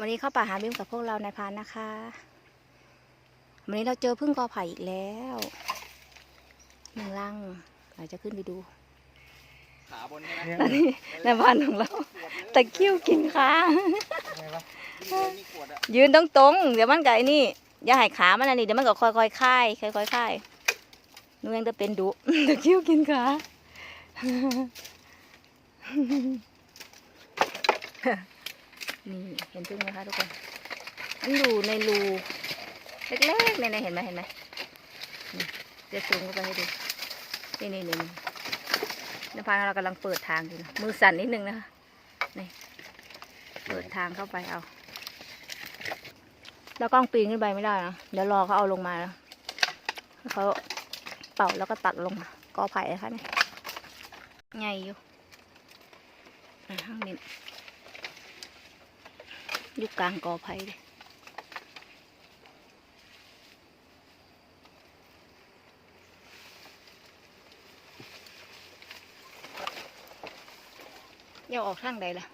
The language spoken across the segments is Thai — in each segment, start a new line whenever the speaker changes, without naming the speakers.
วันนี้เข้าป่าหาบิมกับพวกเราในายพรานนะคะ วันนี้เราเจอพึ่งกอไผ่อีกแล้วหนึ่งลังเราจะขึ้นไปดู
ขาบนใช่ไหม
เนี่ย
ตอนนี้ในายพรานของเราตะคริ้วกินค้า
ไงวะ
นี่เลยมีขวดอะ
ยืนตรงตรงๆเดี๋ยวมันไก่นี่อย่าให้ขามันอันนี้เดี๋ยวมันก็ค่อยๆคลายค่อยๆคลายนุ่งยังจะเป็นดุตะคริ้วกินขา นี่เห็นพึ่งไหมคะทุกคน มันอยู่ในรูเล็กๆเนี่ยนะเห็นไหมเห็นไหมนี่จะซูมเข้าไปให้ดูนี่นี่นี่นี่นภาเรากำลังเปิดทางอยู่นะมือสั่นนิดนึงนะคะ นี่ เปิดทางเข้าไปเอา แล้วกล้องปีนขึ้นไปไม่ได้นะ เดี๋ยวรอเขาเอาลงมาแล้วเขาเป่าแล้วก็ตัดลงมากอไผ่นะคะเนี่ยใหญ่อยู่อะข้างนี้ อยู่กลางกอไผ่เลยเดี๋ยวออกทางใดล่ะ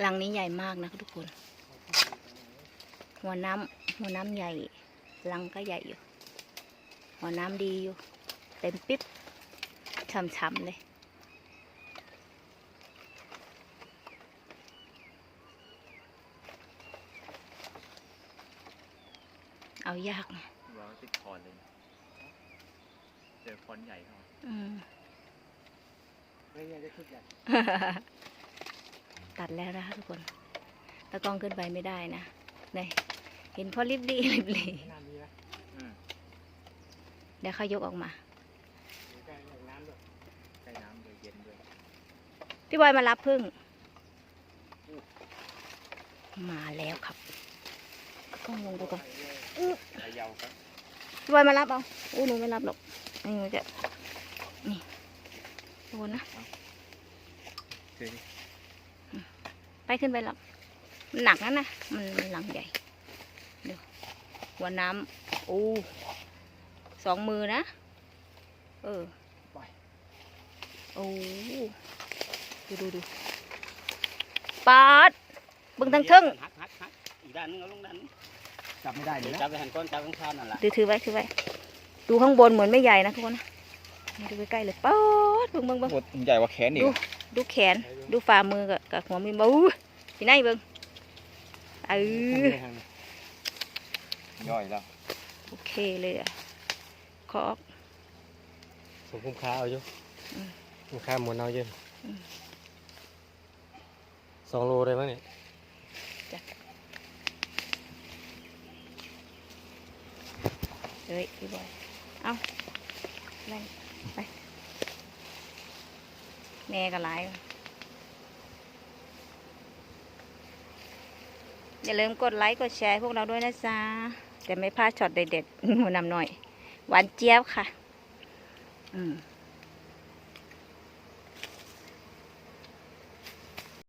หลังนี้ใหญ่มากนะคะทุกคน หัวน้ำหัวน้ำใหญ่รังก็ใหญ่อยู่ หัวน้ำดีอยู่ เต็มปิ๊บ ช่ำๆเลย เอายากนะ
วางติดคอนเลย เจอคอนใหญ่เข้า
อืม
ไม่ยังจะขึ้นใหญ่
ตัดแล้วนะคะทุกคนตะกล้องขึ้นไปไม่ได้นะนี่เห็นพอริบลีริบลี
น้ำมีนะ
อืม
เดี๋ยวเขายกออกมา
อยู่ใกล้แหล่งน้ำด้วย
ใกล้น้ำด้วยเย็นด้วย
พี่บอยมารับพึ่ง มาแล้วครับต้องลงไปก่อน
ขยาวครับ
พี่บอยมารับเอาอู้หนูไม่รับหรอกนี่หนูจะ นี่โดนนะ
เดี๋ยว
ไปขึ้นไปรับมันหนักนะนะ มันมันหลังใหญ่ เดี๋ยวหัวน้ำโอ้สองมือนะ เออโอ้ดูดูดูปาดเบึงทั้งเทึ่ง
หักหักหักอีกด้านนึงเอาลงด้านนึง
จับไม่ได้เลยนะ
จับไปหันก้อนจับข้างข้างนั่นแหละ
ถือถือไว้ถือไว้ ดูข้างบนเหมือนไม่ใหญ่นะทุกคนนะนี่ดูใกล้ๆเลยป๊าดเบิ่งเบิ่งเบิ่ง
ขวดใหญ่กว่าแขนอีก
ดูดูแขน ดูฝ่ามือกับกับหัวมีบูที่ไหนเบิ่งเออ
ย่อยแล้ว
โอเคเลยอะขอ
สมคุ้มค่าเอาอยู่
อืม
คุ้มค่าหมุนเอาอยู่
อืม
สองโลได้มั้งเนี่ย
เฮ้ยพี่บอย เอาแม่งไปแม่ก็ไลายว่อย่าลืมกดไลค์กดแชร์พวกเราด้วยนะจ๊ะจะไม่พลาดช็อตเด็ดๆหนูนำหน่อย หวานเจี๊ยบค่ะ อืม